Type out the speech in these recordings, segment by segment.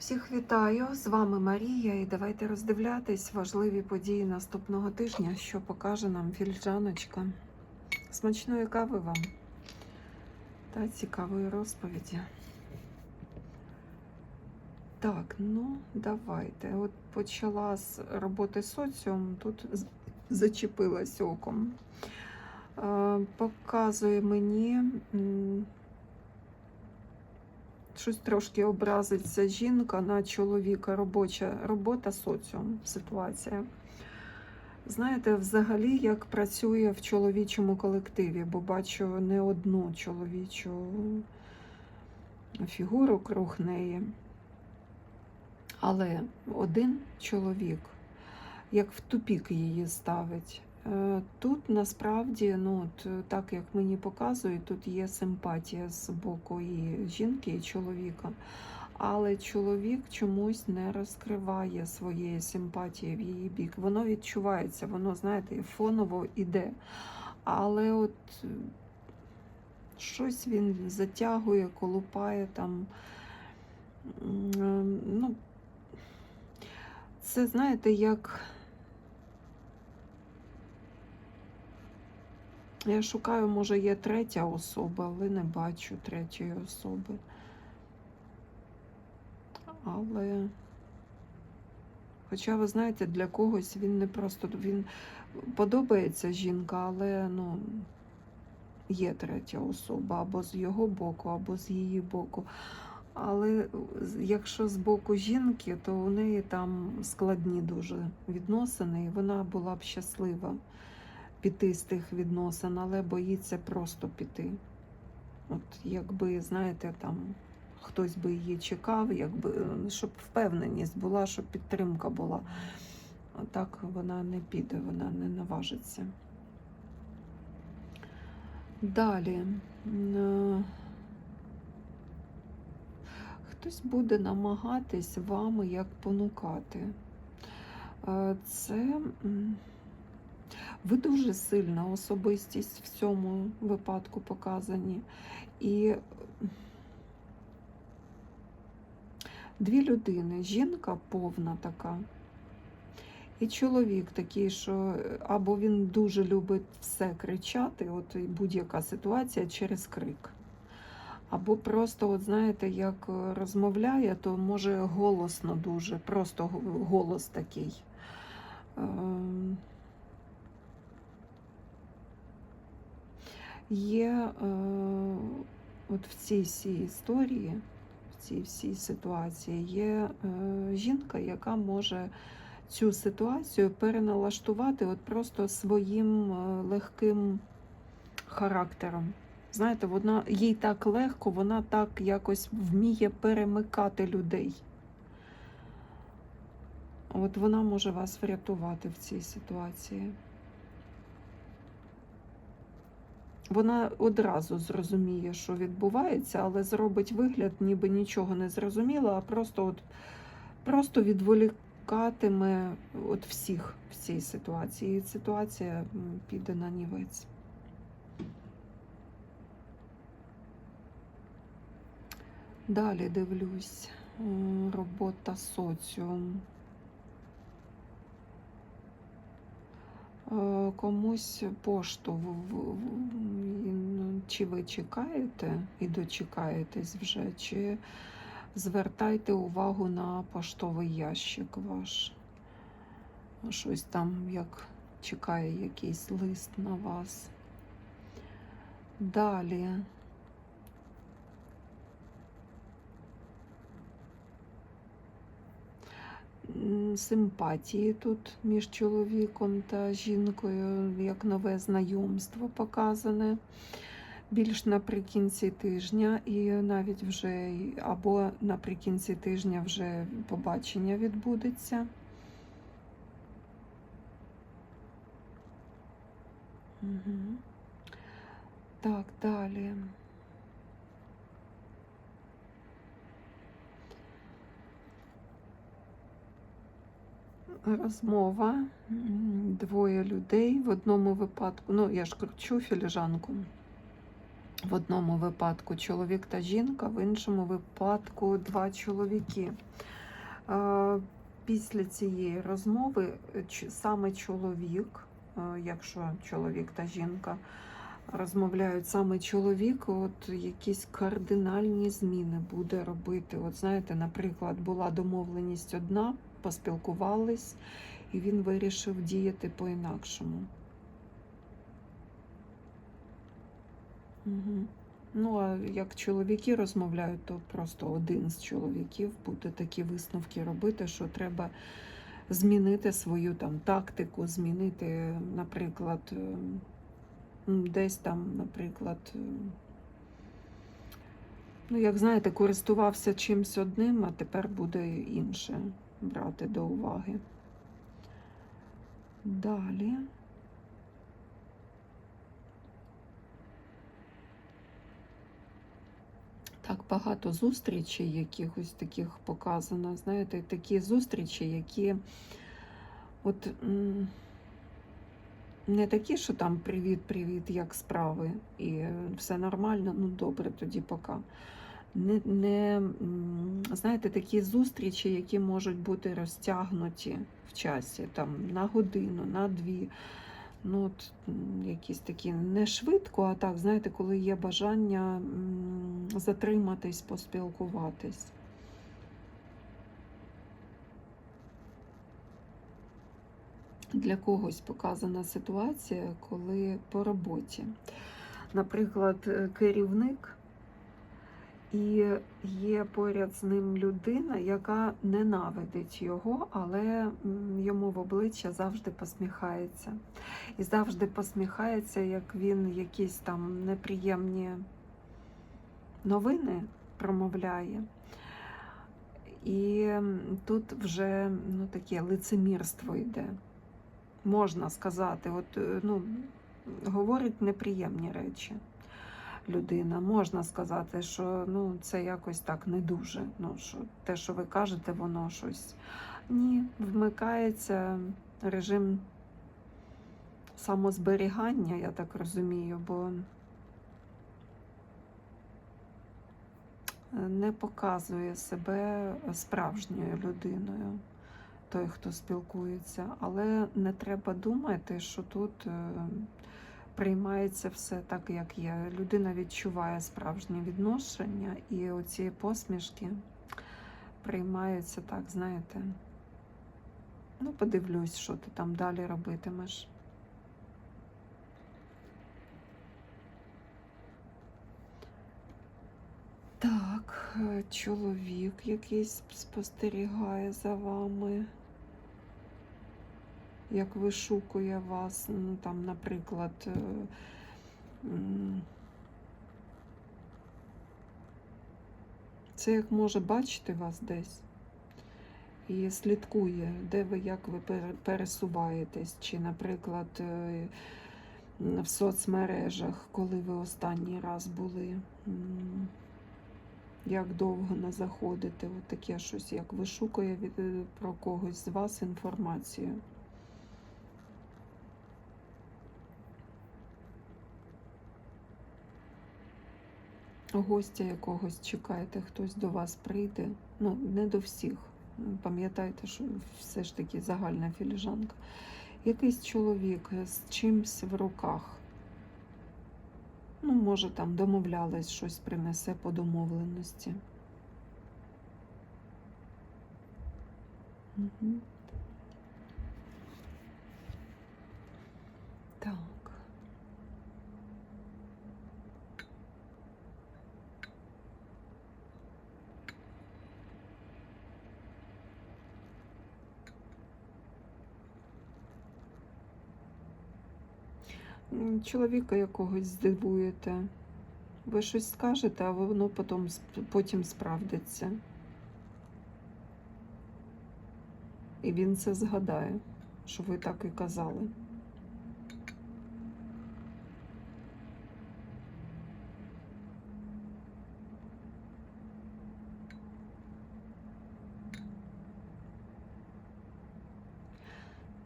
Всіх вітаю! З вами Марія, і давайте роздивлятись важливі події наступного тижня, що покаже нам фільджаночка. Смачної кави вам та цікавої розповіді. Так, ну давайте. От почала з роботи соціум, тут зачепилась оком. Е, Показує мені. Щось трошки образиться жінка на чоловіка, робоча робота, соціум, ситуація. Знаєте, взагалі, як працює в чоловічому колективі, бо бачу не одну чоловічу фігуру круг неї. Але один чоловік, як в тупік її ставить. Е, Тут насправді, ну от, е, так як мені показують, тут є симпатія з боку і жінки, і чоловіка. Але чоловік чомусь не розкриває своєї симпатії в її бік. Воно відчувається, воно, знаєте, фоново іде. Але от е, щось він затягує, колупає там. Ну, це, знаєте, як. Я шукаю, може, є третя особа, але не бачу третьої особи. Але, хоча, ви знаєте, для когось він не просто він подобається жінка, але ну, є третя особа або з його боку, або з її боку. Але якщо з боку жінки, то у неї там складні дуже відносини, і вона була б щаслива піти з тих відносин, але боїться просто піти. От якби, знаєте, там хтось би її чекав, якби, е, щоб впевненість була, щоб підтримка була. Так вона не піде, вона не наважиться. Далі. е, Хтось буде намагатись вами як понукати. Е, Це ви дуже сильна особистість в цьому випадку показані. І дві людини, жінка повна така, і чоловік такий, що е, або він дуже любить все кричати, от будь-яка ситуація через крик. Або просто, от знаєте, як е, розмовляє, то може голосно дуже, просто голос такий. Є е, от в цій всій історії, в цій всій ситуації є е, жінка, яка може цю ситуацію переналаштувати от просто своїм е, легким характером. Знаєте, вона їй так легко, вона так якось вміє перемикати людей. От вона може вас врятувати в цій ситуації. Вона одразу зрозуміє, що відбувається, але зробить вигляд, ніби нічого не зрозуміла, а просто от просто відволікатиме от всіх в цій ситуації. І ситуація піде на нівець. Далі дивлюсь. Робота соціум. Е, Комусь пошту чи ви чекаєте і дочекаєтесь вже, чи звертайте увагу на поштовий ящик ваш. Щось там як чекає якийсь лист на вас. Далі. Симпатії тут між чоловіком та жінкою, як нове знайомство показане більш наприкінці тижня, і навіть вже або наприкінці тижня вже побачення відбудеться. Угу. Так, далі. Розмова. Двоє людей в одному випадку. Ну, я ж кручу філіжанку. В одному випадку чоловік та жінка, в іншому випадку два чоловіки. Е, Після цієї розмови е, саме чоловік, е, якщо чоловік та жінка розмовляють саме чоловік, от якісь кардинальні зміни буде робити. От знаєте, наприклад, була домовленість одна, поспілкувались, і він вирішив діяти по-інакшому. Угу. Ну, а як чоловіки розмовляють, то просто один з чоловіків буде такі висновки робити, що треба змінити свою там тактику, змінити, наприклад, ем, десь там, наприклад, ем, ну, як знаєте, користувався чимсь одним, а тепер буде інше брати до уваги. Далі. Так багато зустрічей якихось таких показано. Знаєте, такі зустрічі, які от не такі, що там привіт-привіт, як справи, і все нормально, ну добре, тоді пока. Не, не, знаєте, такі зустрічі, які можуть бути розтягнуті в часі, там на годину, на дві. Ну, от, якісь такі не швидко, а так, знаєте, коли є бажання затриматись, поспілкуватись. Для когось показана ситуація, коли по роботі. Наприклад, е, керівник, і є поряд з ним людина, яка ненавидить його, але йому в обличчя завжди посміхається. І завжди посміхається, як він якісь там неприємні новини промовляє. І тут вже ну, таке лицемірство йде. Можна сказати, от, е, ну, говорить неприємні речі людина. Можна сказати, що ну, це якось так не дуже. Ну, що те, що ви кажете, воно щось. Ні, вмикається режим самозберігання, я так розумію, бо не показує себе справжньою людиною, той, хто спілкується. Але не треба думати, що тут е, приймається все так, як є. Людина відчуває справжнє відношення, і оці посмішки приймаються так, знаєте. Ну, подивлюсь, що ти там далі робитимеш. Так, е, чоловік якийсь спостерігає за вами, як вишукує вас, ну там, наприклад, е, це як може бачити вас десь і слідкує, де ви, як ви пересуваєтесь, чи, наприклад, е, в соцмережах, коли ви останній раз були. Як довго не заходите, от таке щось, як вишукує від, е, про когось з вас інформацію. Гостя якогось чекаєте, хтось до вас прийде. Ну, не до всіх. Пам'ятайте, що все ж таки загальна філіжанка. Якийсь чоловік з чимсь в руках. Ну, може, там домовлялись, щось принесе по домовленості. Угу. Так. М, Чоловіка якогось здивуєте. Ви щось скажете, а воно потім, потім справдиться. І він це згадає, що ви так і казали.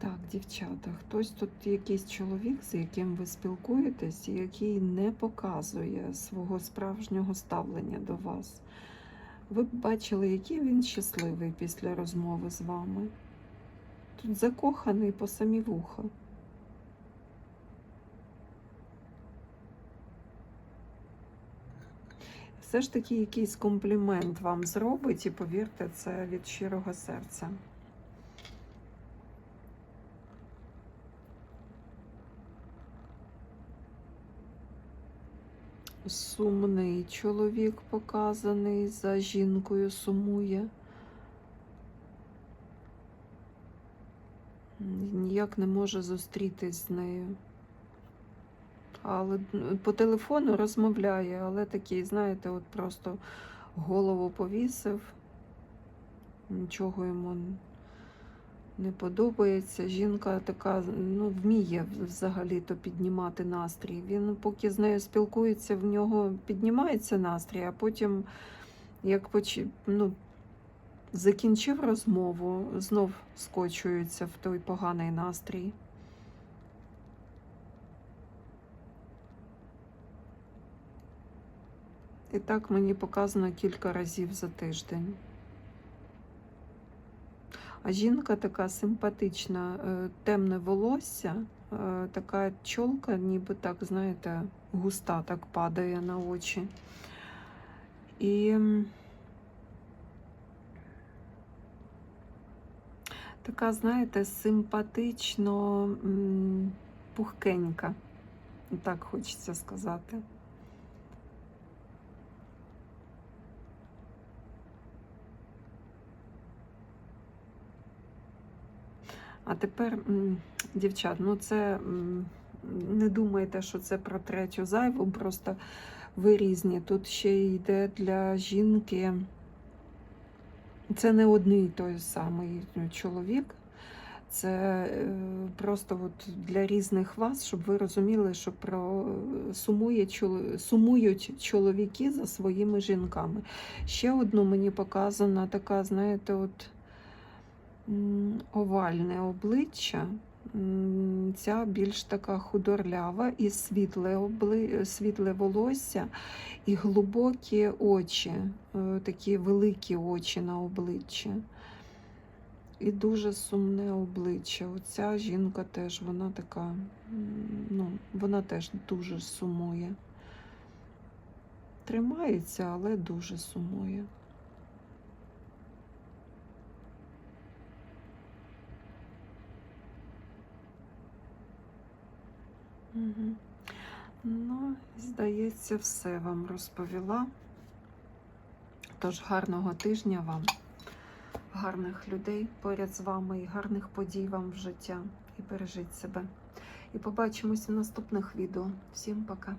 Так, дівчата, хтось тут якийсь чоловік, з яким ви спілкуєтесь, який не показує свого справжнього ставлення до вас. Ви б бачили, який він щасливий після розмови з вами. Тут закоханий по самі вуха. Все ж таки якийсь комплімент вам зробить, і повірте, це від щирого серця. Сумний чоловік показаний за жінкою сумує. Ніяк не може зустрітись з нею. Але по телефону розмовляє, але такий, знаєте, от просто голову повісив, нічого йому не подобається. Жінка така ну, вміє взагалі-то піднімати настрій. Він поки з нею спілкується, в нього піднімається настрій, а потім, як поч... ну, закінчив розмову, знов скочується в той поганий настрій. І так мені показано кілька разів за тиждень. А жінка така симпатична, е, темне волосся, е, така чолка, ніби так, знаєте, густа так падає на очі. І така, знаєте, симпатично пухкенька. Так хочеться сказати. А тепер, дівчат, ну це не думайте, що це про третю зайву, просто ви різні. Тут ще йде для жінки. Це не одний той самий чоловік. Це е, просто от для різних вас, щоб ви розуміли, що про сумує, сумують чоловіки за своїми жінками. Ще одну мені показана така, знаєте, от овальне обличчя. Ця більш така худорлява і світле, обли... світле волосся, і глибокі очі, е, такі великі очі на обличчі. І дуже сумне обличчя. Оця жінка теж, вона така, ну, вона теж дуже сумує. Тримається, але дуже сумує. Ну, здається, все вам розповіла. Тож гарного тижня вам, гарних людей поряд з вами і гарних подій вам в життя. І бережіть себе. І побачимось в наступних відео. Всім пока!